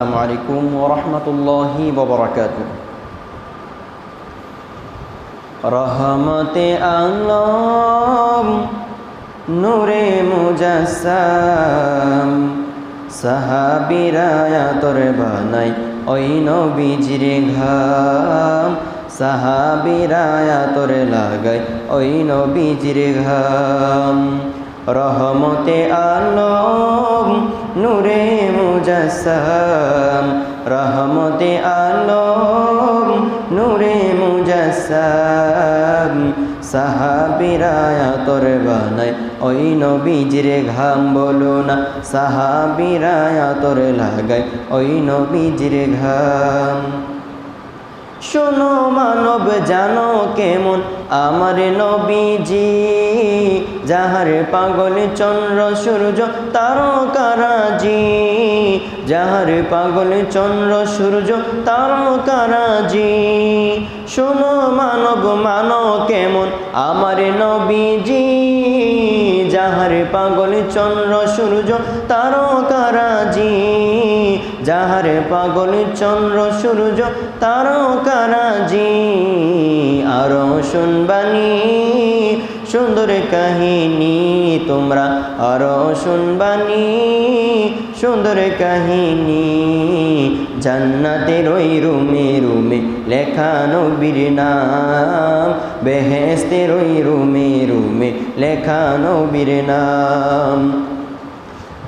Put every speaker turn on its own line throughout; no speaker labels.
السلام عليكم ورحمة الله وبركاته রহমতে আলম নূরে মুজাসাম সাহাবিরায়া তোর বানাই ওই নবীজির ঘাম সাহাবিরায়া তোর লাগাই ওই নবীজির ঘাম রহমতে আলম, নূরে মুজাসাম রহমতে আলম, নূরে মুজাসাম সাহাবিরায়া তোর বানাই ওই নবীজির ঘাম বলো না। সাহাবিরায়া তোর লাগাই ওই নবীজির ঘাম। শোনো মানব, জানো কেমন? আমার নবীজি, যাহার পাগল চন্দ্র, সূর্য তারকারাজি, যাহার পাগল চন্দ্র, সূর্য তারকারাজি। শোনো মানব, মানো কেমন? আমার নবীজি যাহার পাগল চন্দ্র সূর্য তারকারাজি, যাহার পাগল চন্দ্র সূর্য তারকারাজি, আরও শুনবানি সুন্দর কাহিনী তোমরা, আরও শুনবানি সুন্দর কাহিনী জান্নাতের ওই রুমে রুমে, লেখা নবীর নাম। বেহেস্তের ওই রুমে রুমে, লেখা নবীর নাম।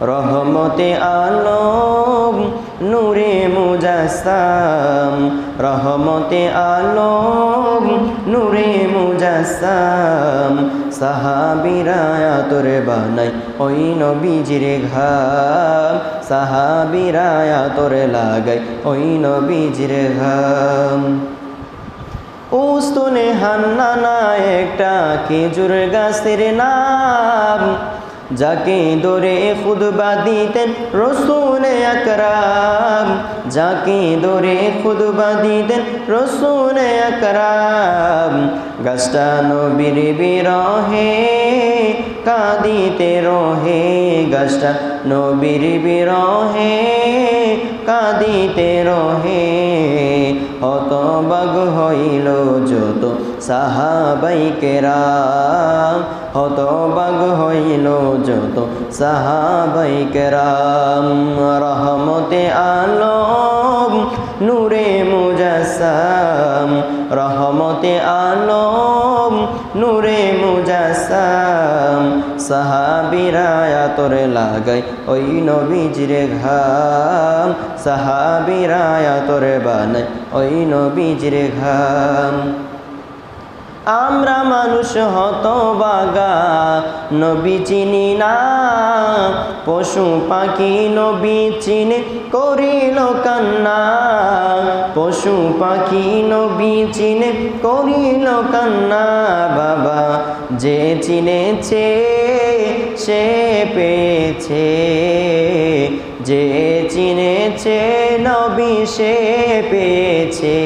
রহমতে আলম, নূরে মুজাসাম রহমতে আলম, নূরে মুজাসাম সাহাবিরায়া তোরে বানাই, ওই নবীজির ঘাম। সাহাবিরা তোরে লাগাই, ওই নবীজির ঘাম। উস্তনে হান্নানা একটা খেজুর গাছের নাম। যাকে দরে খুদবা দিতেন রসুল আকরাম, যাকে দরে খুদবা দিতেন রসুল আকরাম। গাছটা নবীর বিরহে, কাঁদিতে রহে। গাছটা নবীর বিরহে, কাঁদিতে রহে। হতবাগ হইল যত সাহাবাইকেরাম হতবাগ হইল যত সাহাবাইকেরাম রহমতে আলম নূরে মুজাসাম রহমতে আলম নূরে মুজাসাম সাহাবিরায়া তোরে লাগাই ওই নবীজিরে ঘাম। সাহাবিরায়া তোরে বানাই ওই নবীজির ঘাম। আমরা মানুষ হত বাগা নবী চিনি না। পশু পাখি নবী চিনে করিল কান্না। পশু পাখি নবী চিনে করিল কান্না। বাবা যে চিনেছে, সে পেয়েছে। যে চিনেছে, নবী সে পেয়েছে।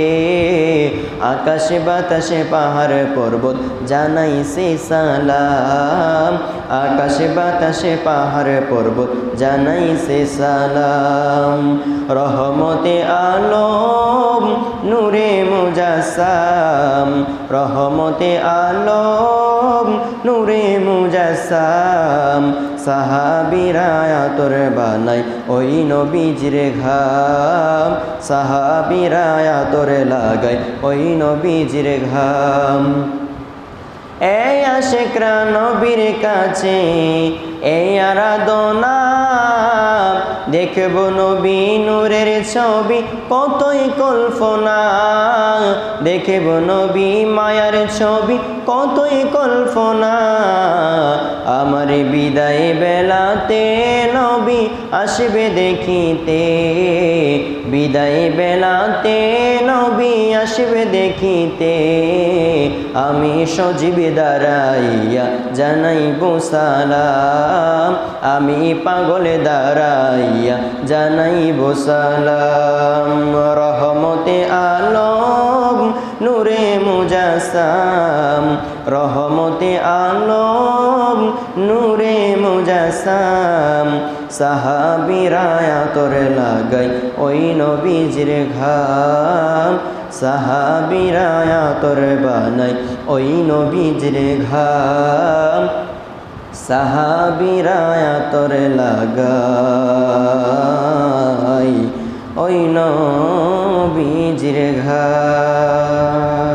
আকাশে বাতাসে পাহাড় পর্বত জানাইছে সালাম। আকাশে বাতাসে পাহাড় পর্বত জানাইছে সালাম। রহমতে আলম, নূরে মুজাসাম। রহমতে আলম, নূরে মুজাসাম সাহাবিরায়া তোর বানাই ওই নবীজিরে ঘাম সাহাবিরায়া তোরে লাগাই ওই নবীজিরে ঘাম। এই আশেকরা নবীর কাছে এই আরাধনা দেখব নবী নূরের ছবি, কতই কল্পনা। দেখব নবী মায়ার ছবি, কতই কল্পনা। আমার বিদায় বেলাতে নবী আসবে দেখিতে। বিদায় বেলাতে নবী আসবে দেখিতে। আমি সজীবে দাঁড়াইয়া জানাইব সালাম। আমি পাগলে দাঁড়াইয়া জানাইব সালাম। রহমতে আলম, নূরে মুজাসাম। রহমতে আলম, নূরে মুজাসাম। সাহাবিরায়া তোরে লাগাই ওই নবীজির ঘাম। সাহাবিরায়া তোরে বানাই ওই নবীজির ঘাম। সাহাবিরায়া তরে লাগাই ওই নবীজির ঘাম